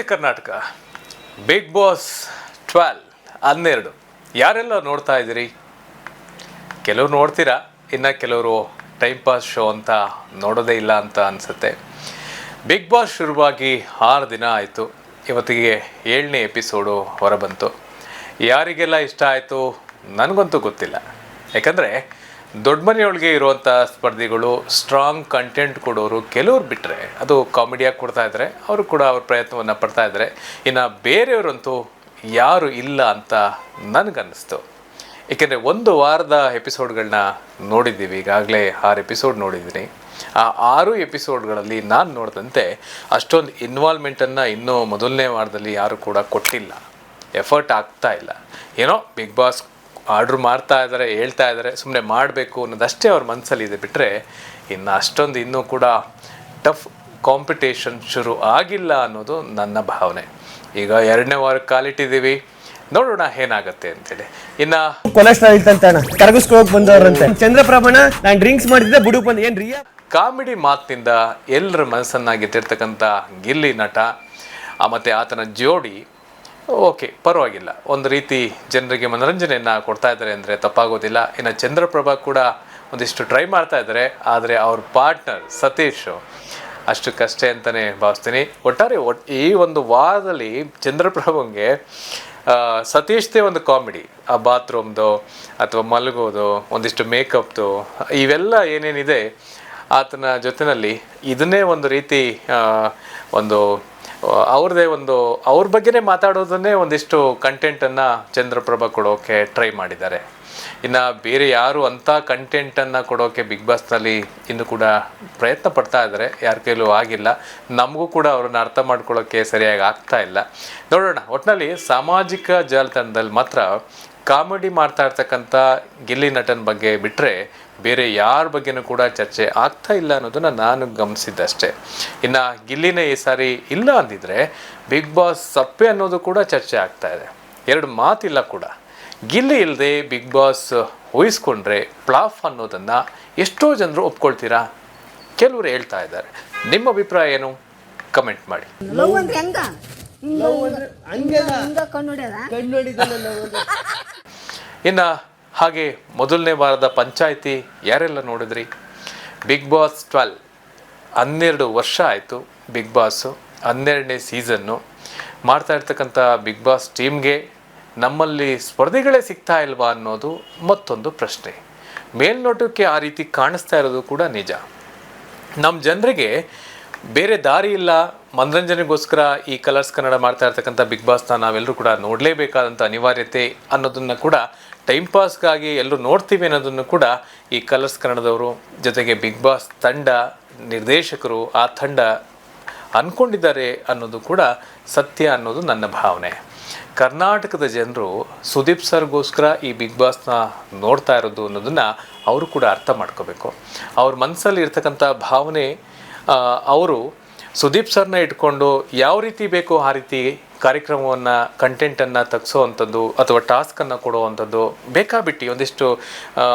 ನಮಸ್ತೆ Karnataka. Big boss twelve ಹನ್ನೆರಡು. ಯಾರೆಲ್ಲ ನೋಡ್ತಾ ಇದ್ದೀರಿ? ಕೆಲವರು ನೋಡ್ತೀರಾ? ಇನ್ನು ಕೆಲವರು ಟೈಮ್ ಪಾಸ್ ಶೋ ಅಂತ ನೋಡೋದೇ ಇಲ್ಲ ಅಂತ ಅನಿಸುತ್ತೆ. ಬಿಗ್ ಬಾಸ್ ಶುರುವಾಗಿ ಆರು ದಿನ ಆಯಿತು. ಇವತ್ತಿಗೆ ಏಳನೇ ಎಪಿಸೋಡು ಹೊರಬಂತು. ಯಾರಿಗೆಲ್ಲ ಇಷ್ಟ ಆಯಿತು? ನನಗಂತೂ ಗೊತ್ತಿಲ್ಲ. ಯಾಕಂದರೆ ದೊಡ್ಡ ಮನೆಯೊಳಗೆ ಇರುವಂಥ ಸ್ಪರ್ಧಿಗಳು ಸ್ಟ್ರಾಂಗ್ ಕಂಟೆಂಟ್ ಕೊಡೋರು ಕೆಲವ್ರು ಬಿಟ್ಟರೆ ಅದು ಕಾಮಿಡಿಯಾಗಿ ಕೊಡ್ತಾ ಇದ್ದಾರೆ ಅವರು ಕೂಡ ಅವ್ರ ಪ್ರಯತ್ನವನ್ನು ಪಡ್ತಾ ಇದ್ದಾರೆ ಇನ್ನು ಬೇರೆಯವರಂತೂ ಯಾರು ಇಲ್ಲ ಅಂತ ನನಗನ್ನಿಸ್ತು. ಏಕೆಂದರೆ ಒಂದು ವಾರದ ಎಪಿಸೋಡ್ಗಳನ್ನ ನೋಡಿದ್ದೀವಿ, ಈಗಾಗಲೇ ಆರು ಎಪಿಸೋಡ್ ನೋಡಿದ್ದೀನಿ. ಆ ಆರು ಎಪಿಸೋಡ್ಗಳಲ್ಲಿ ನಾನು ನೋಡಿದಂತೆ ಅಷ್ಟೊಂದು ಇನ್ವಾಲ್ವ್ಮೆಂಟನ್ನು ಇನ್ನೂ ಮೊದಲನೇ ವಾರದಲ್ಲಿ ಯಾರು ಕೂಡ ಕೊಟ್ಟಿಲ್ಲ. ಎಫರ್ಟ್ ಆಗ್ತಾ ಇಲ್ಲ. ಏನೋ ಬಿಗ್ ಬಾಸ್ ಆರ್ಡ್ರ್ ಮಾಡ್ತಾ ಇದ್ದಾರೆ ಹೇಳ್ತಾ ಇದ್ದಾರೆ ಸುಮ್ಮನೆ ಮಾಡಬೇಕು ಅನ್ನೋದಷ್ಟೇ ಅವ್ರ ಮನಸ್ಸಲ್ಲಿ ಇದೆ. ಬಿಟ್ಟರೆ ಇನ್ನು ಅಷ್ಟೊಂದು ಇನ್ನೂ ಕೂಡ ಟಫ್ ಕಾಂಪಿಟೇಷನ್ ಶುರು ಆಗಿಲ್ಲ ಅನ್ನೋದು ನನ್ನ ಭಾವನೆ. ಈಗ ಎರಡನೇ ವಾರಕ್ಕೆ ಕಾಲಿಟ್ಟಿದ್ದೀವಿ. ನೋಡೋಣ ಏನಾಗುತ್ತೆ ಅಂತೇಳಿ. ಇನ್ನ ಕೊಲೆಸ್ಟ್ರಾಲ್ ಇತ್ತಂತ ಕರಗಿಸ್ಕೋಕ್ ಬಂದವ್ರಂತೆ. ಚಂದ್ರಪ್ರಭಣ ನಾನು ಡ್ರಿಂಕ್ಸ್ ಮಾಡಿದ್ದೆ ಬುಡುಕ್ ಬಂದು. ಏನ್ ರಿಯಾ ಕಾಮಿಡಿ ಮಾತಿನಿಂದ ಎಲ್ಲರ ಮನಸ್ಸನ್ನ ಗೆದ್ದಿರ್ತಕ್ಕಂಥ ಗಿಲ್ಲಿ ನಟ ಮತ್ತೆ ಆತನ ಜೋಡಿ ಓಕೆ, ಪರವಾಗಿಲ್ಲ. ಒಂದು ರೀತಿ ಜನರಿಗೆ ಮನೋರಂಜನೆಯನ್ನು ಕೊಡ್ತಾ ಇದ್ದಾರೆ ಅಂದರೆ ತಪ್ಪಾಗೋದಿಲ್ಲ. ಇನ್ನು ಚಂದ್ರಪ್ರಭಾ ಕೂಡ ಒಂದಿಷ್ಟು ಟ್ರೈ ಮಾಡ್ತಾ ಇದ್ದಾರೆ. ಆದರೆ ಅವ್ರ ಪಾರ್ಟ್ನರ್ ಸತೀಶ್ ಅಷ್ಟಕ್ಕಷ್ಟೇ ಅಂತಲೇ ಭಾವಿಸ್ತೀನಿ. ಒಟ್ಟಾರೆ ಒಟ್ ಈ ಒಂದು ವಾರದಲ್ಲಿ ಚಂದ್ರಪ್ರಭಂಗೆ ಸತೀಶ್ದೇ ಒಂದು ಕಾಮಿಡಿ ಆ ಬಾತ್ರೂಮ್ದು ಅಥವಾ ಮಲಗೋದು, ಒಂದಿಷ್ಟು ಮೇಕಪ್ದು ಇವೆಲ್ಲ ಏನೇನಿದೆ ಆತನ ಜೊತೆಯಲ್ಲಿ ಇದನ್ನೇ ಒಂದು ರೀತಿ ಒಂದು ಅವ್ರದ್ದೇ ಒಂದು, ಅವ್ರ ಬಗ್ಗೆನೇ ಮಾತಾಡೋದನ್ನೇ ಒಂದಿಷ್ಟು ಕಂಟೆಂಟನ್ನು ಚಂದ್ರಪ್ರಭ ಕೊಡೋಕೆ ಟ್ರೈ ಮಾಡಿದ್ದಾರೆ. ಇನ್ನು ಬೇರೆ ಯಾರು ಅಂಥ ಕಂಟೆಂಟನ್ನು ಕೊಡೋಕೆ ಬಿಗ್ ಬಾಸ್ನಲ್ಲಿ ಇನ್ನು ಕೂಡ ಪ್ರಯತ್ನ ಪಡ್ತಾ ಇದ್ದಾರೆ. ಯಾರ ಕೈಲೂ ಆಗಿಲ್ಲ. ನಮಗೂ ಕೂಡ ಅವ್ರನ್ನ ಅರ್ಥ ಮಾಡ್ಕೊಳ್ಳೋಕೆ ಸರಿಯಾಗಿ ಆಗ್ತಾ ಇಲ್ಲ. ನೋಡೋಣ ಒಟ್ಟಿನಲ್ಲಿ ಸಾಮಾಜಿಕ ಜಾಲತಾಣದಲ್ಲಿ ಮಾತ್ರ ಕಾಮಿಡಿ ಮಾಡ್ತಾ ಇರ್ತಕ್ಕಂಥ ಗಿಲ್ಲಿ ನಟನ ಬಗ್ಗೆ ಬಿಟ್ಟರೆ ಬೇರೆ ಯಾರ ಬಗ್ಗೆನೂ ಕೂಡ ಚರ್ಚೆ ಆಗ್ತಾ ಇಲ್ಲ ಅನ್ನೋದನ್ನ ನಾನು ಗಮನಿಸಿದ್ದಷ್ಟೇ. ಇನ್ನು ಗಿಲ್ಲಿನೇ ಈ ಸಾರಿ ಇಲ್ಲ ಅಂದಿದ್ರೆ ಬಿಗ್ ಬಾಸ್ ಸಪ್ಪೆ ಅನ್ನೋದು ಕೂಡ ಚರ್ಚೆ ಆಗ್ತಾ ಇದೆ. ಎರಡು ಮಾತಿಲ್ಲ ಕೂಡ. ಗಿಲ್ಲಿ ಇಲ್ಲದೆ ಬಿಗ್ ಬಾಸ್ ಊಹಿಸ್ಕೊಂಡ್ರೆ ಪ್ಲಾಫ್ ಅನ್ನೋದನ್ನು ಎಷ್ಟೋ ಜನರು ಒಪ್ಕೊಳ್ತೀರಾ? ಕೆಲವರು ಹೇಳ್ತಾ ಇದ್ದಾರೆ. ನಿಮ್ಮ ಅಭಿಪ್ರಾಯ ಏನು? ಕಮೆಂಟ್ ಮಾಡಿ. ಇನ್ನು ಹಾಗೆ ಮೊದಲನೇ ವಾರದ ಪಂಚಾಯಿತಿ ಯಾರೆಲ್ಲ ನೋಡಿದ್ರಿ? ಬಿಗ್ ಬಾಸ್ ಟ್ವೆಲ್ ಹನ್ನೆರಡು ವರ್ಷ ಆಯಿತು ಬಿಗ್ ಬಾಸು ಹನ್ನೆರಡನೇ ಸೀಸನ್ನು ಮಾಡ್ತಾ ಇರ್ತಕ್ಕಂಥ ಬಿಗ್ ಬಾಸ್ ಟೀಮ್ಗೆ ನಮ್ಮಲ್ಲಿ ಸ್ಪರ್ಧಿಗಳೇ ಸಿಗ್ತಾ ಇಲ್ವಾ ಅನ್ನೋದು ಮತ್ತೊಂದು ಪ್ರಶ್ನೆ. ಮೇಲ್ನೋಟಕ್ಕೆ ಆ ರೀತಿ ಕಾಣಿಸ್ತಾ ಇರೋದು ಕೂಡ ನಿಜ. ನಮ್ಮ ಜನರಿಗೆ ಬೇರೆ ದಾರಿ ಇಲ್ಲ. ಮನರಂಜನೆಗೋಸ್ಕರ ಈ ಕಲರ್ಸ್ ಕನ್ನಡ ಮಾಡ್ತಾ ಇರ್ತಕ್ಕಂಥ ಬಿಗ್ ಬಾಸ್ನ ನಾವೆಲ್ಲರೂ ಕೂಡ ನೋಡಲೇಬೇಕಾದಂಥ ಅನಿವಾರ್ಯತೆ ಅನ್ನೋದನ್ನು ಕೂಡ ಟೈಮ್ ಪಾಸ್ಗಾಗಿ ಎಲ್ಲರೂ ನೋಡ್ತೀವಿ ಅನ್ನೋದನ್ನು ಕೂಡ ಈ ಕಲರ್ಸ್ ಕನ್ನಡದವರು ಜೊತೆಗೆ ಬಿಗ್ ಬಾಸ್ ತಂಡ, ನಿರ್ದೇಶಕರು ಆ ತಂಡ ಅಂದ್ಕೊಂಡಿದ್ದಾರೆ ಅನ್ನೋದು ಕೂಡ ಸತ್ಯ ಅನ್ನೋದು ನನ್ನ ಭಾವನೆ. ಕರ್ನಾಟಕದ ಜನರು ಸುದೀಪ್ ಸರ್ಗೋಸ್ಕರ ಈ ಬಿಗ್ ಬಾಸ್ನ ನೋಡ್ತಾ ಇರೋದು ಅನ್ನೋದನ್ನು ಅವರು ಕೂಡ ಅರ್ಥ ಮಾಡ್ಕೋಬೇಕು. ಅವ್ರ ಮನಸ್ಸಲ್ಲಿ ಇರ್ತಕ್ಕಂಥ ಭಾವನೆ ಅವರು ಸುದೀಪ್ ಸರ್ನ ಇಟ್ಕೊಂಡು ಯಾವ ರೀತಿ ಬೇಕೋ ಆ ರೀತಿ ಕಾರ್ಯಕ್ರಮವನ್ನು ಕಂಟೆಂಟನ್ನು ತಗ್ಸೋವಂಥದ್ದು ಅಥವಾ ಟಾಸ್ಕನ್ನು ಕೊಡುವಂಥದ್ದು ಬೇಕಾಬಿಟ್ಟು ಒಂದಿಷ್ಟು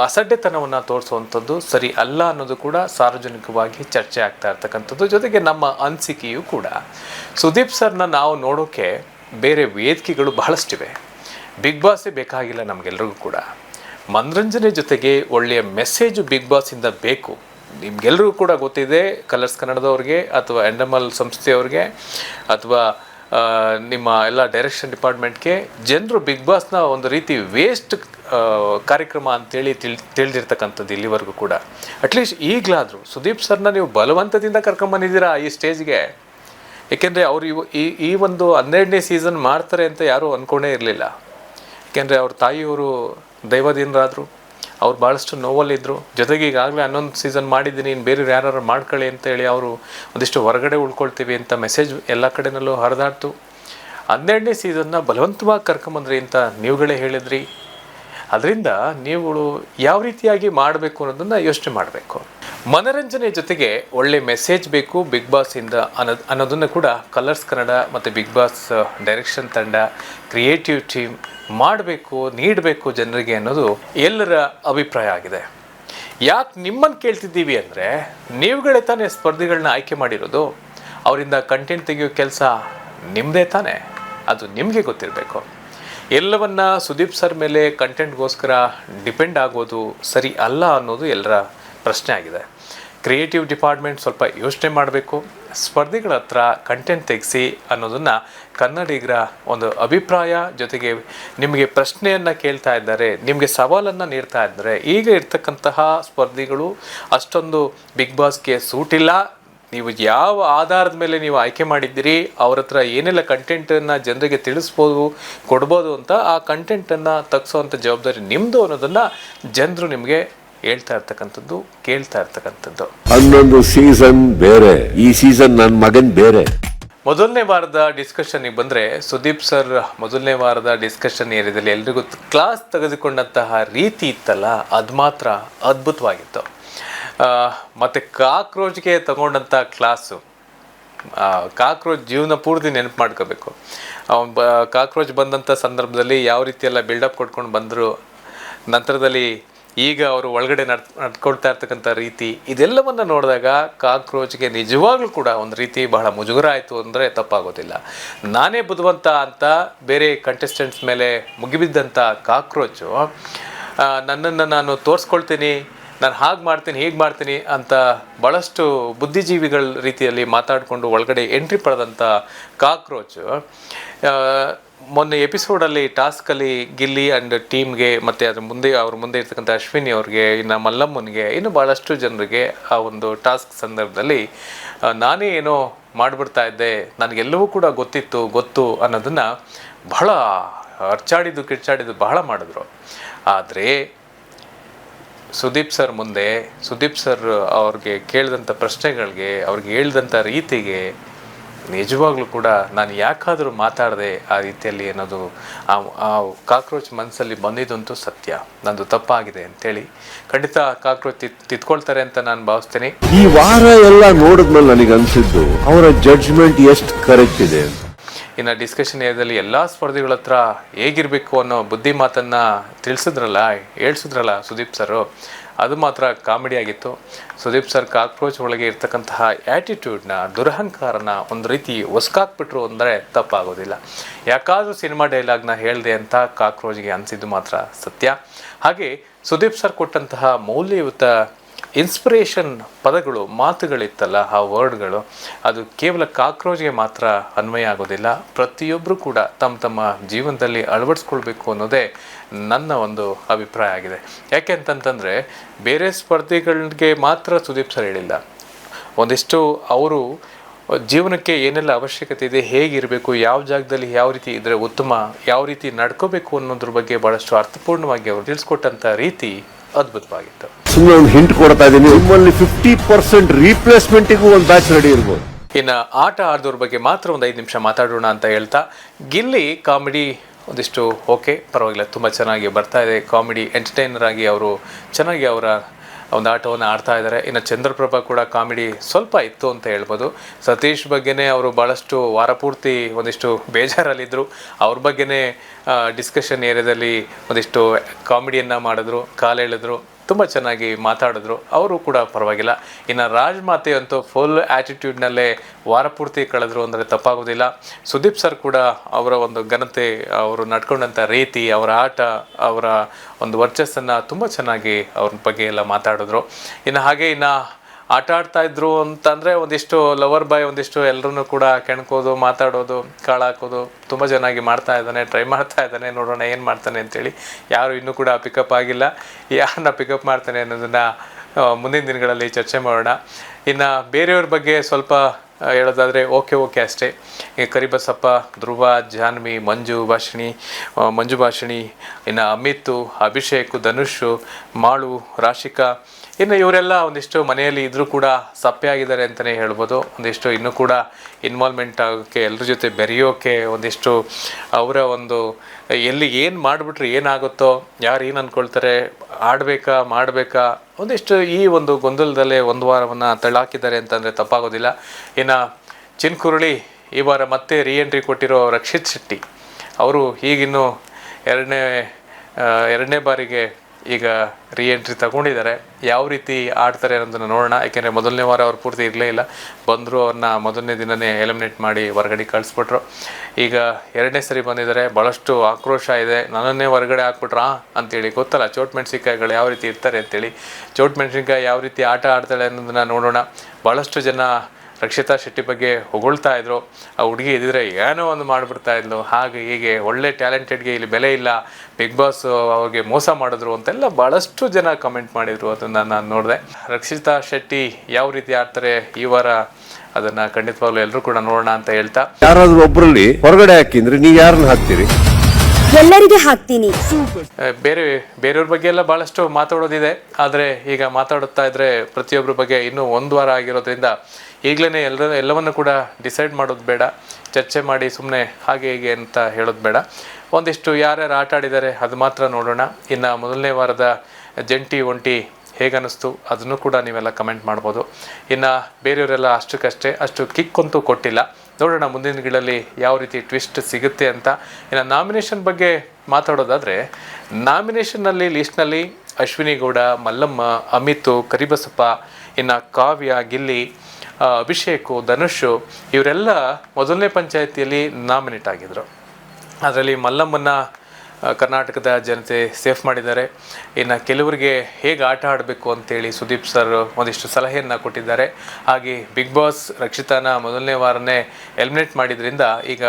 ಅಸಡ್ಡೆತನವನ್ನು ತೋರಿಸುವಂಥದ್ದು ಸರಿ ಅಲ್ಲ ಅನ್ನೋದು ಕೂಡ ಸಾರ್ವಜನಿಕವಾಗಿ ಚರ್ಚೆ ಆಗ್ತಾ ಇರ್ತಕ್ಕಂಥದ್ದು ಜೊತೆಗೆ ನಮ್ಮ ಅನಿಸಿಕೆಯೂ ಕೂಡ. ಸುದೀಪ್ ಸರ್ನ ನಾವು ನೋಡೋಕ್ಕೆ ಬೇರೆ ವೇದಿಕೆಗಳು ಬಹಳಷ್ಟಿವೆ. ಬಿಗ್ ಬಾಸೇ ಬೇಕಾಗಿಲ್ಲ ನಮಗೆಲ್ಲರಿಗೂ ಕೂಡ. ಮನರಂಜನೆ ಜೊತೆಗೆ ಒಳ್ಳೆಯ ಮೆಸೇಜು ಬಿಗ್ ಬಾಸಿಂದ ಬೇಕು. ನಿಮ್ಗೆಲ್ರಿಗೂ ಕೂಡ ಗೊತ್ತಿದೆ ಕಲರ್ಸ್ ಕನ್ನಡದವ್ರಿಗೆ ಅಥವಾ ಎಂಡಮಲ್ ಸಂಸ್ಥೆಯವ್ರಿಗೆ ಅಥವಾ ನಿಮ್ಮ ಎಲ್ಲ ಡೈರೆಕ್ಷನ್ ಡಿಪಾರ್ಟ್ಮೆಂಟ್ಗೆ ಜನರು ಬಿಗ್ ಬಾಸ್ನ ಒಂದು ರೀತಿ ವೇಸ್ಟ್ ಕಾರ್ಯಕ್ರಮ ಅಂತೇಳಿ ತಿಳಿ, ತಿಳಿದಿರ್ತಕ್ಕಂಥದ್ದು ಇಲ್ಲಿವರೆಗೂ ಕೂಡ. ಅಟ್ಲೀಸ್ಟ್ ಈಗಲಾದರೂ ಸುದೀಪ್ ಸರ್ನ ನೀವು ಬಲವಂತದಿಂದ ಕರ್ಕೊಂಬಂದಿದ್ದೀರಾ ಈ ಸ್ಟೇಜ್ಗೆ ಏಕೆಂದರೆ ಅವರು ಇವು, ಈ ಈ ಒಂದು ಹನ್ನೆರಡನೇ ಸೀಸನ್ ಮಾಡ್ತಾರೆ ಅಂತ ಯಾರೂ ಅಂದ್ಕೊಂಡೇ ಇರಲಿಲ್ಲ. ಏಕೆಂದರೆ ಅವ್ರ ತಾಯಿಯವರು ದೈವದೀನರಾದರು ಅವ್ರು ಭಾಳಷ್ಟು ನೋವಲ್ಲಿದ್ದರು ಜೊತೆಗೆ ಈಗಾಗಲೇ ಹನ್ನೊಂದು ಸೀಸನ್ ಮಾಡಿದ್ದೀನಿ, ಇನ್ನು ಬೇರೆ ಯಾರು ಮಾಡ್ಕೊಳ್ಳಿ ಅಂತೇಳಿ ಅವರು ಒಂದಿಷ್ಟು ಹೊರಗಡೆ ಉಳ್ಕೊಳ್ತೀವಿ ಅಂತ ಮೆಸೇಜ್ ಎಲ್ಲ ಕಡೆನಲ್ಲೂ ಹರಿದಾಡ್ತು. ಹನ್ನೆರಡನೇ ಸೀಸನ್ನ ಬಲವಂತವಾಗಿ ಕರ್ಕೊಂಬಂದ್ರಿ ಅಂತ ನೀವುಗಳೇ ಹೇಳಿದ್ರಿ. ಅದರಿಂದ ನೀವುಗಳು ಯಾವ ರೀತಿಯಾಗಿ ಮಾಡಬೇಕು ಅನ್ನೋದನ್ನು ಯೋಚನೆ ಮಾಡಬೇಕು. ಮನರಂಜನೆ ಜೊತೆಗೆ ಒಳ್ಳೆ ಮೆಸೇಜ್ ಬೇಕು ಬಿಗ್ ಬಾಸಿಂದ ಅನ್ನೋ ಅನ್ನೋದನ್ನು ಕೂಡ ಕಲರ್ಸ್ ಕನ್ನಡ ಮತ್ತು ಬಿಗ್ ಬಾಸ್ ಡೈರೆಕ್ಷನ್ ತಂಡ ಕ್ರಿಯೇಟಿವ್ ಟೀಮ್ ಮಾಡಬೇಕು, ನೀಡಬೇಕು ಜನರಿಗೆ ಅನ್ನೋದು ಎಲ್ಲರ ಅಭಿಪ್ರಾಯ ಆಗಿದೆ. ಯಾಕೆ ನಿಮ್ಮನ್ನು ಕೇಳ್ತಿದ್ದೀವಿ ಅಂದರೆ ನೀವುಗಳೇ ತಾನೇ ಸ್ಪರ್ಧಿಗಳನ್ನ ಆಯ್ಕೆ ಮಾಡಿರೋದು. ಅವರಿಂದ ಕಂಟೆಂಟ್ ತೆಗೆಯೋ ಕೆಲಸ ನಿಮ್ಮದೇ ತಾನೇ. ಅದು ನಿಮಗೆ ಗೊತ್ತಿರಬೇಕು. ಎಲ್ಲವನ್ನ ಸುದೀಪ್ ಸರ್ ಮೇಲೆ ಕಂಟೆಂಟ್ಗೋಸ್ಕರ ಡಿಪೆಂಡ್ ಆಗೋದು ಸರಿ ಅಲ್ಲ ಅನ್ನೋದು ಎಲ್ಲರ ಪ್ರಶ್ನೆ ಆಗಿದೆ. ಕ್ರಿಯೇಟಿವ್ ಡಿಪಾರ್ಟ್ಮೆಂಟ್ ಸ್ವಲ್ಪ ಯೋಚನೆ ಮಾಡಬೇಕು. ಸ್ಪರ್ಧಿಗಳ ಹತ್ರ ಕಂಟೆಂಟ್ ತೆಗೆಸಿ ಅನ್ನೋದನ್ನು ಕನ್ನಡಿಗರ ಒಂದು ಅಭಿಪ್ರಾಯ ಜೊತೆಗೆ ನಿಮಗೆ ಪ್ರಶ್ನೆಯನ್ನು ಕೇಳ್ತಾ ಇದ್ದಾರೆ, ನಿಮಗೆ ಸವಾಲನ್ನು ನೀಡ್ತಾ ಇದ್ದಾರೆ. ಈಗ ಇರ್ತಕ್ಕಂತಹ ಸ್ಪರ್ಧಿಗಳು ಅಷ್ಟೊಂದು ಬಿಗ್ ಬಾಸ್ಗೆ ಸೂಟಿಲ್ಲ. ನೀವು ಯಾವ ಆಧಾರದ ಮೇಲೆ ನೀವು ಆಯ್ಕೆ ಮಾಡಿದ್ದೀರಿ, ಅವ್ರ ಹತ್ರ ಏನೆಲ್ಲ ಕಂಟೆಂಟನ್ನು ಜನರಿಗೆ ತಿಳಿಸ್ಬೋದು, ಕೊಡ್ಬೋದು ಅಂತ ಆ ಕಂಟೆಂಟನ್ನು ತಗ್ಸೋವಂಥ ಜವಾಬ್ದಾರಿ ನಿಮ್ಮದು ಅನ್ನೋದನ್ನು ಜನರು ನಿಮಗೆ ಹೇಳ್ತಾ ಇರ್ತಕ್ಕಂಥದ್ದು ಕೇಳ್ತಾ ಇರ್ತಕ್ಕಂಥದ್ದು. ಹನ್ನೊಂದು ಸೀಸನ್ ಬೇರೆ. ಈ ಸೀಸನ್ ನನ್ನ ಮಗನ್ ಬೇರೆ. ಮೊದಲನೇ ವಾರದ ಡಿಸ್ಕಷನ್ಗೆ ಬಂದರೆ ಸುದೀಪ್ ಸರ್ ಮೊದಲನೇ ವಾರದ ಡಿಸ್ಕಷನ್ ಏರಿಯಾದಲ್ಲಿ ಎಲ್ರಿಗೂ ಕ್ಲಾಸ್ ತೆಗೆದುಕೊಂಡಂತಹ ರೀತಿ ಇತ್ತಲ್ಲ ಅದು ಮಾತ್ರ ಅದ್ಭುತವಾಗಿತ್ತು. ಮತ್ತು ಕಾಕ್ರೋಚ್ಗೆ ತಗೊಂಡಂಥ ಕ್ಲಾಸು ಕಾಕ್ರೋಚ್ ಜೀವನ ಪೂರ್ತಿ ನೆನಪು ಮಾಡ್ಕೋಬೇಕು. ಕಾಕ್ರೋಚ್ ಬಂದಂಥ ಸಂದರ್ಭದಲ್ಲಿ ಯಾವ ರೀತಿಯೆಲ್ಲ ಎಲ್ಲ ಬಿಲ್ಡಪ್ ಕೊಟ್ಕೊಂಡು ಬಂದರು ನಂತರದಲ್ಲಿ ಈಗ ಅವರು ಒಳಗಡೆ ನಡ್ ನಡ್ಕೊಳ್ತಾ ಇರ್ತಕ್ಕಂಥ ರೀತಿ, ಇದೆಲ್ಲವನ್ನು ನೋಡಿದಾಗ ಕಾಕ್ರೋಚ್ಗೆ ನಿಜವಾಗ್ಲೂ ಕೂಡ ಒಂದು ರೀತಿ ಬಹಳ ಮುಜುಗರ ಆಯಿತು ಅಂದರೆ ತಪ್ಪಾಗೋದಿಲ್ಲ. ನಾನೇ ಬುದ್ಧವಂತ ಅಂತ ಬೇರೆ ಕಂಟೆಸ್ಟೆಂಟ್ಸ್ ಮೇಲೆ ಮುಗಿಬಿದ್ದಂಥ ಕಾಕ್ರೋಚು ನನ್ನನ್ನು ನಾನು ತೋರಿಸ್ಕೊಳ್ತೀನಿ, ನಾನು ಹಾಗೆ ಮಾಡ್ತೀನಿ, ಹೀಗೆ ಮಾಡ್ತೀನಿ ಅಂತ ಭಾಳಷ್ಟು ಬುದ್ಧಿಜೀವಿಗಳ ರೀತಿಯಲ್ಲಿ ಮಾತಾಡಿಕೊಂಡು ಒಳಗಡೆ ಎಂಟ್ರಿ ಪಡೆದಂಥ ಕಾಕ್ರೋಚ್ ಮೊನ್ನೆ ಎಪಿಸೋಡಲ್ಲಿ ಟಾಸ್ಕಲ್ಲಿ ಗಿಲ್ಲಿ ಆ್ಯಂಡ್ ಟೀಮ್ಗೆ ಮತ್ತು ಅದ್ರ ಮುಂದೆ, ಅವ್ರ ಮುಂದೆ ಇರ್ತಕ್ಕಂಥ ಅಶ್ವಿನಿ ಅವ್ರಿಗೆ, ಇನ್ನು ಮಲ್ಲಮ್ಮನಿಗೆ, ಇನ್ನು ಭಾಳಷ್ಟು ಜನರಿಗೆ ಆ ಒಂದು ಟಾಸ್ಕ್ ಸಂದರ್ಭದಲ್ಲಿ ನಾನೇ ಏನೋ ಮಾಡಿಬಿಡ್ತಾ ಇದ್ದೆ, ನನಗೆಲ್ಲವೂ ಕೂಡ ಗೊತ್ತಿತ್ತು, ಗೊತ್ತು ಅನ್ನೋದನ್ನು ಬಹಳ ಅರ್ಚಾಡಿದ್ದು, ಕಿರ್ಚಾಡಿದ್ದು ಬಹಳ ಮಾಡಿದ್ರು. ಆದರೆ ಸುದೀಪ್ ಸರ್ ಮುಂದೆ, ಸುದೀಪ್ ಸರ್ ಅವ್ರಿಗೆ ಕೇಳಿದಂಥ ಪ್ರಶ್ನೆಗಳಿಗೆ, ಅವ್ರಿಗೆ ಹೇಳಿದಂಥ ರೀತಿಗೆ ನಿಜವಾಗ್ಲೂ ಕೂಡ ನಾನು ಯಾಕಾದರೂ ಮಾತಾಡದೆ ಆ ರೀತಿಯಲ್ಲಿ ಏನದು ಆ ಕಾಕ್ರೋಚ್ ಮನಸ್ಸಲ್ಲಿ ಬಂದಿದ್ದಂತೂ ಸತ್ಯ. ನಂದು ತಪ್ಪಾಗಿದೆ ಅಂತೇಳಿ. ಖಂಡಿತ ಕಾಕ್ರೋಚ್ ತಿತ್ ತಿತ್ಕೊಳ್ತಾರೆ ಅಂತ ನಾನು ಭಾವಿಸ್ತೇನೆ. ಈ ವಾರ ಎಲ್ಲ ನೋಡಿದ್ಮೇಲೆ ನನಗೆ ಅನಿಸಿದ್ದು ಅವರ ಜಡ್ಜ್ಮೆಂಟ್ ಎಷ್ಟು ಕರೆಕ್ಟ್ ಇದೆ ಅಂತ. ಇನ್ನು ಡಿಸ್ಕಷನ್ ಏರಿಯಾದಲ್ಲಿ ಎಲ್ಲ ಸ್ಪರ್ಧಿಗಳ ಹತ್ರ ಹೇಗಿರಬೇಕು ಅನ್ನೋ ಬುದ್ಧಿ ಮಾತನ್ನು ತಿಳಿಸಿದ್ರಲ್ಲ ಹೇಳ್ಸಿದ್ರಲ್ಲ ಸುದೀಪ್ ಸರು. ಅದು ಮಾತ್ರ ಕಾಮಿಡಿ ಆಗಿತ್ತು. ಸುದೀಪ್ ಸರ್ ಕಾಕ್ರೋಚ್ ಒಳಗೆ ಇರ್ತಕ್ಕಂತಹ ಆ್ಯಟಿಟ್ಯೂಡ್ನ ದುರಹಂಕಾರನ ಒಂದು ರೀತಿ ಒಸ್ಕಾಕ್ಬಿಟ್ರು ಅಂದರೆ ತಪ್ಪಾಗೋದಿಲ್ಲ. ಯಾಕಾದರೂ ಸಿನಿಮಾ ಡೈಲಾಗ್ನ ಹೇಳಿದೆ ಅಂತ ಕಾಕ್ರೋಚ್ಗೆ ಅನಿಸಿದ್ದು ಮಾತ್ರ ಸತ್ಯ. ಹಾಗೆ ಸುದೀಪ್ ಸರ್ ಕೊಟ್ಟಂತಹ ಮೌಲ್ಯಯುತ ಇನ್ಸ್ಪಿರೇಷನ್ ಪದಗಳು, ಮಾತುಗಳಿತ್ತಲ್ಲ ಆ ವರ್ಡ್ಗಳು ಅದು ಕೇವಲ ಕಾಕ್ರೋಚ್ಗೆ ಮಾತ್ರ ಅನ್ವಯ ಆಗೋದಿಲ್ಲ. ಪ್ರತಿಯೊಬ್ಬರು ಕೂಡ ತಮ್ಮ ತಮ್ಮ ಜೀವನದಲ್ಲಿ ಅಳವಡಿಸ್ಕೊಳ್ಬೇಕು ಅನ್ನೋದೇ ನನ್ನ ಒಂದು ಅಭಿಪ್ರಾಯ ಆಗಿದೆ. ಯಾಕೆ ಅಂತಂತಂದರೆ ಬೇರೆ ಸ್ಪರ್ಧಿಗಳಿಗೆ ಮಾತ್ರ ಸುದೀಪ್ ಸರ್ ಹೇಳಿಲ್ಲ. ಒಂದಿಷ್ಟು ಅವರು ಜೀವನಕ್ಕೆ ಏನೆಲ್ಲ ಅವಶ್ಯಕತೆ ಇದೆ ಹೇಗಿರಬೇಕು ಯಾವ ಜಾಗದಲ್ಲಿ ಯಾವ ರೀತಿ ಇದ್ದರೆ ಉತ್ತಮ ಯಾವ ರೀತಿ ನಡ್ಕೋಬೇಕು ಅನ್ನೋದ್ರ ಬಗ್ಗೆ ಭಾಳಷ್ಟು ಅರ್ಥಪೂರ್ಣವಾಗಿ ಅವರು ತಿಳಿಸ್ಕೊಟ್ಟಂಥ ರೀತಿ ಅದ್ಭುತವಾಗಿತ್ತು. ಸುಮ್ಮನೆ ಒಂದು ಹಿಂಟ್ ಕೊಡ್ತಾ ಇದ್ದೀನಿ ನಿಮ್ಮಲ್ಲಿ ಫಿಫ್ಟಿ ಪರ್ಸೆಂಟ್ ರೀಪ್ಲೇಸ್ಮೆಂಟಿಗೂ ಒಂದು ಬ್ಯಾಚ್ ರೆಡಿ ಇರ್ಬೋದು. ಇನ್ನು ಆಟ ಆಡೋದ್ರ ಬಗ್ಗೆ ಮಾತ್ರ ಒಂದು ಐದು ನಿಮಿಷ ಮಾತಾಡೋಣ ಅಂತ ಹೇಳ್ತಾ ಗಿಲ್ಲಿ ಕಾಮಿಡಿ ಒಂದಿಷ್ಟು ಓಕೆ, ಪರವಾಗಿಲ್ಲ, ತುಂಬ ಚೆನ್ನಾಗಿ ಬರ್ತಾ ಇದೆ. ಕಾಮಿಡಿ ಎಂಟರ್ಟೈನರ್ ಆಗಿ ಅವರು ಚೆನ್ನಾಗಿ ಅವರ ಒಂದು ಆಟವನ್ನು ಆಡ್ತಾ ಇದ್ದಾರೆ. ಇನ್ನು ಚಂದ್ರಪ್ರಭಾ ಕೂಡ ಕಾಮಿಡಿ ಸ್ವಲ್ಪ ಇತ್ತು ಅಂತ ಹೇಳ್ಬೋದು. ಸತೀಶ್ ಬಗ್ಗೆನೇ ಅವರು ಭಾಳಷ್ಟು ವಾರಪೂರ್ತಿ ಒಂದಿಷ್ಟು ಬೇಜಾರಲ್ಲಿದ್ದರು ಅವ್ರ ಬಗ್ಗೆನೇ ಡಿಸ್ಕಷನ್ ಏರಿಯಾದಲ್ಲಿ ಒಂದಿಷ್ಟು ಕಾಮಿಡಿಯನ್ನು ಮಾಡಿದ್ರು, ಕಾಲು ಎಳೆದ್ರು. ತುಂಬ ಚೆನ್ನಾಗಿ ಮಾತಾಡಿದ್ರು. ಅವರು ಕೂಡ ಪರವಾಗಿಲ್ಲ. ಇನ್ನು ರಾಜ್ಮಾತೆ ಅಂತೂ ಫುಲ್ ಆ್ಯಟಿಟ್ಯೂಡ್ನಲ್ಲೇ ವಾರಪೂರ್ತಿ ಕಳೆದ್ರು ಅಂದರೆ ತಪ್ಪಾಗೋದಿಲ್ಲ. ಸುದೀಪ್ ಸರ್ ಕೂಡ ಅವರ ಒಂದು ಘನತೆ, ಅವರು ನಡ್ಕೊಂಡಂಥ ರೀತಿ, ಅವರ ಆಟ, ಅವರ ಒಂದು ವರ್ಚಸ್ಸನ್ನು ತುಂಬ ಚೆನ್ನಾಗಿ ಅವ್ರ ಬಗ್ಗೆ ಎಲ್ಲ ಮಾತಾಡಿದ್ರು. ಇನ್ನು ಹಾಗೆ ಇನ್ನು ಆಟ ಆಡ್ತಾ ಇದ್ರು ಅಂತಂದರೆ ಒಂದಿಷ್ಟು ಲವರ್ ಬಾಯ್ ಒಂದಿಷ್ಟು ಎಲ್ಲರೂ ಕೂಡ ಕೆಣ್ಕೋದು, ಮಾತಾಡೋದು ಕಾಳಾಕೋದು ತುಂಬ ಚೆನ್ನಾಗಿ ಮಾಡ್ತಾ ಇದ್ದಾನೆ ಟ್ರೈ ಮಾಡ್ತಾ ಇದ್ದಾನೆ, ನೋಡೋಣ ಏನು ಮಾಡ್ತಾನೆ ಅಂತೇಳಿ ಯಾರು ಇನ್ನೂ ಕೂಡ ಪಿಕಪ್ ಆಗಿಲ್ಲ. ಯಾರನ್ನ ಪಿಕಪ್ ಮಾಡ್ತಾನೆ ಅನ್ನೋದನ್ನು ಮುಂದಿನ ದಿನಗಳಲ್ಲಿ ಚರ್ಚೆ ಮಾಡೋಣ. ಇನ್ನು ಬೇರೆಯವ್ರ ಬಗ್ಗೆ ಸ್ವಲ್ಪ ಹೇಳೋದಾದ್ರೆ ಹೇಳೋದಾದರೆ ಓಕೆ ಓಕೆ ಅಷ್ಟೇ. ಈ ಕರಿಬಸಪ್ಪ, ಧ್ರುವ, ಜಾನ್ವಿ, ಮಂಜು ಭಾಷಿಣಿ ಮಂಜು ಭಾಷಿಣಿ, ಇನ್ನು ಅಮಿತ್, ಅಭಿಷೇಕ್, ಧನುಷ್, ಮಾಳು, ರಾಶಿಕಾ ಇನ್ನು ಇವರೆಲ್ಲ ಒಂದಿಷ್ಟು ಮನೆಯಲ್ಲಿ ಇದ್ದರೂ ಕೂಡ ಸಪ್ಪೆ ಆಗಿದ್ದಾರೆ ಅಂತಲೇ ಹೇಳ್ಬೋದು. ಒಂದಿಷ್ಟು ಇನ್ನೂ ಕೂಡ ಇನ್ವಾಲ್ವ್ಮೆಂಟ್ ಆಗೋಕ್ಕೆ ಎಲ್ಲರ ಜೊತೆ ಬೆರೆಯೋಕೆ ಒಂದಿಷ್ಟು ಅವರ ಒಂದು, ಎಲ್ಲಿ ಏನು ಮಾಡಿಬಿಟ್ರೆ ಏನಾಗುತ್ತೋ, ಯಾರು ಏನು ಅಂದ್ಕೊಳ್ತಾರೆ ಆಡಬೇಕಾ, ಮಾಡಬೇಕಾ, ಒಂದಿಷ್ಟು ಈ ಒಂದು ಗೊಂದಲದಲ್ಲೇ ಒಂದು ವಾರವನ್ನು ತಳ್ಳಾಕಿದ್ದಾರೆ ಅಂತಂದರೆ ತಪ್ಪಾಗೋದಿಲ್ಲ. ಇನ್ನು ಚಿನ್ಕುರುಳಿ ಈ ವಾರ ಮತ್ತೆ ರೀಎಂಟ್ರಿ ಕೊಟ್ಟಿರೋ ರಕ್ಷಿತ್ ಶೆಟ್ಟಿ, ಅವರು ಈಗಿನ್ನೂ ಎರಡನೇ ಎರಡನೇ ಬಾರಿಗೆ ಈಗ ರಿಎಂಟ್ರಿ ತಗೊಂಡಿದ್ದಾರೆ. ಯಾವ ರೀತಿ ಆಡ್ತಾರೆ ಅನ್ನೋದನ್ನು ನೋಡೋಣ. ಯಾಕೆಂದರೆ ಮೊದಲನೇ ವಾರ ಅವ್ರು ಪೂರ್ತಿ ಇರಲೇ ಇಲ್ಲ. ಬಂದರೂ ಅವ್ರನ್ನ ಮೊದಲನೇ ದಿನನೇ ಎಲಿಮಿನೇಟ್ ಮಾಡಿ ಹೊರಗಡೆ ಕಳಿಸ್ಬಿಟ್ರು. ಈಗ ಎರಡನೇ ಸರಿ ಬಂದಿದ್ದಾರೆ. ಭಾಳಷ್ಟು ಆಕ್ರೋಶ ಇದೆ. ನನ್ನನ್ನೇ ಹೊರಗಡೆ ಹಾಕ್ಬಿಟ್ರಾ ಅಂತೇಳಿ ಗೊತ್ತಲ್ಲ. ಚೋಟ್ ಮೆಣಸಿನ್ಕಾಯಿಗಳು ಯಾವ ರೀತಿ ಇರ್ತಾರೆ ಅಂತೇಳಿ. ಚೋಟ್ ಮೆಣಸಿನ್ಕಾಯಿ ಯಾವ ರೀತಿ ಆಟ ಆಡ್ತಾಳೆ ಅನ್ನೋದನ್ನ ನೋಡೋಣ. ಭಾಳಷ್ಟು ಜನ ರಕ್ಷಿತಾ ಶೆಟ್ಟಿ ಬಗ್ಗೆ ಹೊಗಳ್ತಾ ಇದ್ರು. ಆ ಹುಡುಗಿ ಇದ್ದಿದ್ರೆ ಏನೋ ಒಂದು ಮಾಡಿಬಿಡ್ತಾ ಇದ್ಲು. ಹಾಗೆ ಹೀಗೆ ಒಳ್ಳೆ ಟ್ಯಾಲೆಂಟೆಡ್ಗೆ ಇಲ್ಲಿ ಬೆಲೆ ಇಲ್ಲ. ಬಿಗ್ ಬಾಸ್ ಅವ್ರಿಗೆ ಮೋಸ ಮಾಡಿದ್ರು ಅಂತೆಲ್ಲ ಭಾಳಷ್ಟು ಜನ ಕಮೆಂಟ್ ಮಾಡಿದ್ರು ಅದನ್ನು ನಾನು ನೋಡಿದೆ. ರಕ್ಷಿತಾ ಶೆಟ್ಟಿ ಯಾವ ರೀತಿ ಆಡ್ತಾರೆ ಈ ವಾರ ಅದನ್ನು ಖಂಡಿತವಾಗ್ಲೂ ಎಲ್ಲರೂ ಕೂಡ ನೋಡೋಣ ಅಂತ ಹೇಳ್ತಾ. ಯಾರಾದ್ರೂ ಒಬ್ರಲ್ಲಿ ಹೊರಗಡೆ ಹಾಕಿದ್ರೆ ನೀವು ಯಾರನ್ನ ಹಾಕ್ತೀರಿ? ಎಲ್ಲರಿಗೆ ಹಾಕ್ತೀನಿ. ಬೇರೆ ಬೇರೆಯವ್ರ ಬಗ್ಗೆ ಎಲ್ಲ ಭಾಳಷ್ಟು ಮಾತಾಡೋದಿದೆ. ಆದರೆ ಈಗ ಮಾತಾಡುತ್ತಾ ಇದ್ರೆ ಪ್ರತಿಯೊಬ್ಬರ ಬಗ್ಗೆ ಇನ್ನೂ ಒಂದು ವಾರ ಆಗಿರೋದ್ರಿಂದ ಈಗಲೇ ಎಲ್ಲ, ಎಲ್ಲವನ್ನು ಕೂಡ ಡಿಸೈಡ್ ಮಾಡೋದು ಬೇಡ. ಚರ್ಚೆ ಮಾಡಿ ಸುಮ್ಮನೆ ಹಾಗೆ ಹೀಗೆ ಅಂತ ಹೇಳೋದು ಬೇಡ. ಒಂದಿಷ್ಟು ಯಾರ್ಯಾರು ಆಟ ಆಡಿದ್ದಾರೆ ಅದು ಮಾತ್ರ ನೋಡೋಣ. ಇನ್ನು ಮೊದಲನೇ ವಾರದ ಜಂಟಿ ಒಂಟಿ ಹೇಗನ್ನಿಸ್ತು ಅದನ್ನು ಕೂಡ ನೀವೆಲ್ಲ ಕಮೆಂಟ್ ಮಾಡ್ಬೋದು. ಇನ್ನು ಬೇರೆಯವರೆಲ್ಲ ಅಷ್ಟಕ್ಕಷ್ಟೇ, ಅಷ್ಟು ಕಿಕ್ ಅಂತೂ ಕೊಟ್ಟಿಲ್ಲ. ನೋಡೋಣ ಮುಂದಿನ ಗಿಡಲ್ಲಿ ಯಾವ ರೀತಿ ಟ್ವಿಸ್ಟ್ ಸಿಗುತ್ತೆ ಅಂತ. ಇನ್ನು ನಾಮಿನೇಷನ್ ಬಗ್ಗೆ ಮಾತಾಡೋದಾದರೆ ನಾಮಿನೇಷನ್ನಲ್ಲಿ ಲಿಸ್ಟ್ನಲ್ಲಿ ಅಶ್ವಿನಿ ಗೌಡ, ಮಲ್ಲಮ್ಮ, ಅಮಿತು, ಕರಿಬಸಪ್ಪ, ಇನ್ನು ಕಾವ್ಯ, ಗಿಲ್ಲಿ ಅಭಿಷೇಕು, ಧನುಷು, ಇವರೆಲ್ಲ ಮೊದಲನೇ ಪಂಚಾಯತಿಯಲ್ಲಿ ನಾಮಿನೇಟ್ ಆಗಿದ್ರು. ಅದರಲ್ಲಿ ಮಲ್ಲಮ್ಮನ್ನ ಕರ್ನಾಟಕದ ಜನತೆ ಸೇಫ್ ಮಾಡಿದ್ದಾರೆ. ಇನ್ನು ಕೆಲವರಿಗೆ ಹೇಗೆ ಆಟ ಆಡಬೇಕು ಅಂತೇಳಿ ಸುದೀಪ್ ಸರ್ ಒಂದಿಷ್ಟು ಸಲಹೆಯನ್ನು ಕೊಟ್ಟಿದ್ದಾರೆ. ಹಾಗೆ ಬಿಗ್ ಬಾಸ್ ರಕ್ಷಿತಾನ ಮೊದಲನೇ ವಾರನೇ ಎಲಿಮಿನೇಟ್ ಮಾಡಿದ್ರಿಂದ ಈಗ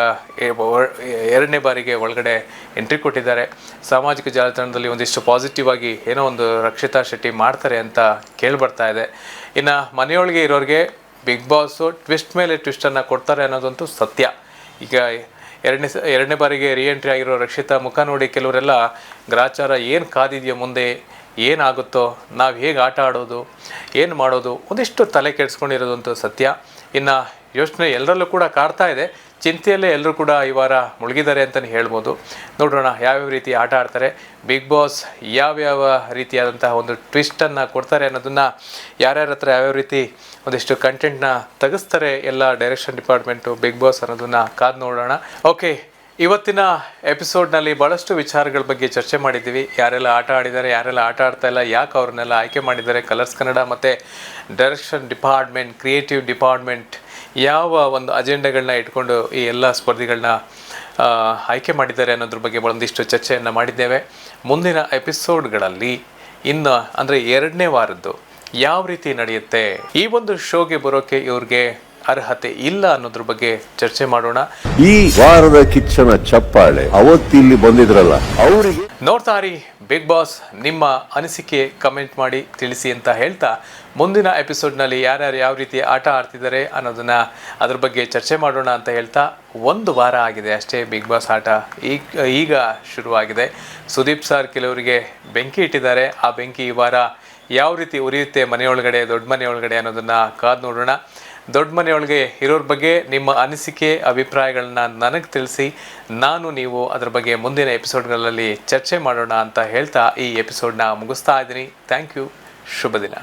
ಎರಡನೇ ಬಾರಿಗೆ ಒಳಗಡೆ ಎಂಟ್ರಿ ಕೊಟ್ಟಿದ್ದಾರೆ. ಸಾಮಾಜಿಕ ಜಾಲತಾಣದಲ್ಲಿ ಒಂದಿಷ್ಟು ಪಾಸಿಟಿವ್ ಆಗಿ ಏನೋ ಒಂದು ರಕ್ಷಿತಾ ಶೆಟ್ಟಿ ಮಾಡ್ತಾರೆ ಅಂತ ಕೇಳಿಬರ್ತಾ ಇದೆ. ಇನ್ನು ಮನೆಯೊಳಗೆ ಇರೋರಿಗೆ ಬಿಗ್ ಬಾಸು ಟ್ವಿಸ್ಟ್ ಮೇಲೆ ಟ್ವಿಸ್ಟನ್ನು ಕೊಡ್ತಾರೆ ಅನ್ನೋದಂತೂ ಸತ್ಯ. ಈಗ ಎರಡನೇ ಎರಡನೇ ಬಾರಿಗೆ ರೀಎಂಟ್ರಿ ಆಗಿರೋ ರಕ್ಷಿತಾ ಮುಖ ನೋಡಿ ಕೆಲವರೆಲ್ಲ, ಗ್ರಾಚಾರ ಏನು ಕಾದಿದೆಯೋ ಮುಂದೆ? ಏನಾಗುತ್ತೋ ನಾವು ಹೇಗೆ ಆಟ ಆಡೋದು? ಏನು ಮಾಡೋದು? ಒಂದಿಷ್ಟು ತಲೆ ಕೆಡಿಸ್ಕೊಂಡಿರೋದಂತೂ ಸತ್ಯ. ಇನ್ನು ಯೋಚನೆ ಎಲ್ಲರಲ್ಲೂ ಕೂಡ ಕಾಡ್ತಾ ಇದೆ. ಚಿಂತೆಯಲ್ಲೇ ಎಲ್ಲರೂ ಕೂಡ ಈ ವಾರ ಮುಳುಗಿದ್ದಾರೆ ಅಂತಲೇ ಹೇಳ್ಬೋದು. ನೋಡೋಣ ಯಾವ್ಯಾವ ರೀತಿ ಆಟ ಆಡ್ತಾರೆ. ಬಿಗ್ ಬಾಸ್ ಯಾವ್ಯಾವ ರೀತಿಯಾದಂತಹ ಒಂದು ಟ್ವಿಸ್ಟನ್ನು ಕೊಡ್ತಾರೆ ಅನ್ನೋದನ್ನು ಯಾರ್ಯಾರ ಹತ್ರ ಯಾವ್ಯಾವ ರೀತಿ ಒಂದಿಷ್ಟು ಕಂಟೆಂಟ್ನ ತೆಗೆಸ್ತಾರೆ ಎಲ್ಲ ಡೈರೆಕ್ಷನ್ ಡಿಪಾರ್ಟ್ಮೆಂಟು ಬಿಗ್ ಬಾಸ್ ಅನ್ನೋದನ್ನು ಕಾದು ನೋಡೋಣ. ಓಕೆ ಇವತ್ತಿನ ಎಪಿಸೋಡ್ನಲ್ಲಿ ಭಾಳಷ್ಟು ವಿಚಾರಗಳ ಬಗ್ಗೆ ಚರ್ಚೆ ಮಾಡಿದ್ದೀವಿ. ಯಾರೆಲ್ಲ ಆಟ ಆಡಿದ್ದಾರೆ, ಯಾರೆಲ್ಲ ಆಟ ಆಡ್ತಾ ಇಲ್ಲ, ಯಾಕೆ ಅವ್ರನ್ನೆಲ್ಲ ಆಯ್ಕೆ ಮಾಡಿದ್ದಾರೆ? ಕಲರ್ಸ್ ಕನ್ನಡ ಮತ್ತು ಡೈರೆಕ್ಷನ್ ಡಿಪಾರ್ಟ್ಮೆಂಟ್ ಕ್ರಿಯೇಟಿವ್ ಡಿಪಾರ್ಟ್ಮೆಂಟ್ ಯಾವ ಒಂದು ಅಜೆಂಡಾಗಳನ್ನ ಇಟ್ಕೊಂಡು ಈ ಎಲ್ಲ ಸ್ಪರ್ಧಿಗಳನ್ನ ಆಯ್ಕೆ ಮಾಡಿದ್ದಾರೆ ಅನ್ನೋದ್ರ ಬಗ್ಗೆ ಒಂದಿಷ್ಟು ಚರ್ಚೆಯನ್ನು ಮಾಡಿದ್ದೇವೆ. ಮುಂದಿನ ಎಪಿಸೋಡ್ಗಳಲ್ಲಿ ಇನ್ನು, ಅಂದರೆ ಎರಡನೇ ವಾರದ್ದು ಯಾವ ರೀತಿ ನಡೆಯುತ್ತೆ? ಈ ಒಂದು ಶೋಗೆ ಬರೋಕೆ ಇವ್ರಿಗೆ ಅರ್ಹತೆ ಇಲ್ಲ ಅನ್ನೋದ್ರ ಬಗ್ಗೆ ಚರ್ಚೆ ಮಾಡೋಣ. ಈ ವಾರದ ಕಿಚ್ಚನ ಚಪ್ಪಾಳೆ ಅವತ್ತಿಲ್ಲಿ ಬಂದಿದ್ರಲ್ಲ ಅವರಿಗೆ ನೋಡ್ತಾರಿ ಬಿಗ್ ಬಾಸ್ ನಿಮ್ಮ ಅನಿಸಿಕೆ ಕಮೆಂಟ್ ಮಾಡಿ ತಿಳಿಸಿ ಅಂತ ಹೇಳ್ತಾ ಮುಂದಿನ ಎಪಿಸೋಡ್ನಲ್ಲಿ ಯಾರ್ಯಾರು ಯಾವ ರೀತಿ ಆಟ ಆಡ್ತಿದ್ದಾರೆ ಅನ್ನೋದನ್ನ ಅದ್ರ ಬಗ್ಗೆ ಚರ್ಚೆ ಮಾಡೋಣ ಅಂತ ಹೇಳ್ತಾ ಒಂದು ವಾರ ಆಗಿದೆ ಅಷ್ಟೇ ಬಿಗ್ ಬಾಸ್ ಆಟ. ಈಗ ಈಗ ಶುರುವಾಗಿದೆ. ಸುದೀಪ್ ಸರ್ ಕೆಲವರಿಗೆ ಬೆಂಕಿ ಇಟ್ಟಿದ್ದಾರೆ. ಆ ಬೆಂಕಿ ಈ ವಾರ ಯಾವ ರೀತಿ ಉರಿಯುತ್ತೆ ಮನೆಯೊಳಗಡೆ ದೊಡ್ಡ ಮನೆಯೊಳಗಡೆ ಅನ್ನೋದನ್ನ ಕಾದು ನೋಡೋಣ. ದೊಡ್ಡ ಮನೆಯೊಳಗೆ ಇರೋರ ಬಗ್ಗೆ ನಿಮ್ಮ ಅನಿಸಿಕೆ, ಅಭಿಪ್ರಾಯಗಳನ್ನ ನನಗೆ ತಿಳಿಸಿ, ನಾನು ನೀವು ಅದರ ಬಗ್ಗೆ ಮುಂದಿನ ಎಪಿಸೋಡ್ಗಳಲ್ಲಿ ಚರ್ಚೆ ಮಾಡೋಣ ಅಂತ ಹೇಳ್ತಾ ಈ ಎಪಿಸೋಡ್ನ ಮುಗಿಸ್ತಾ ಇದ್ದೀನಿ. Thank you. ಶುಭ ದಿನ.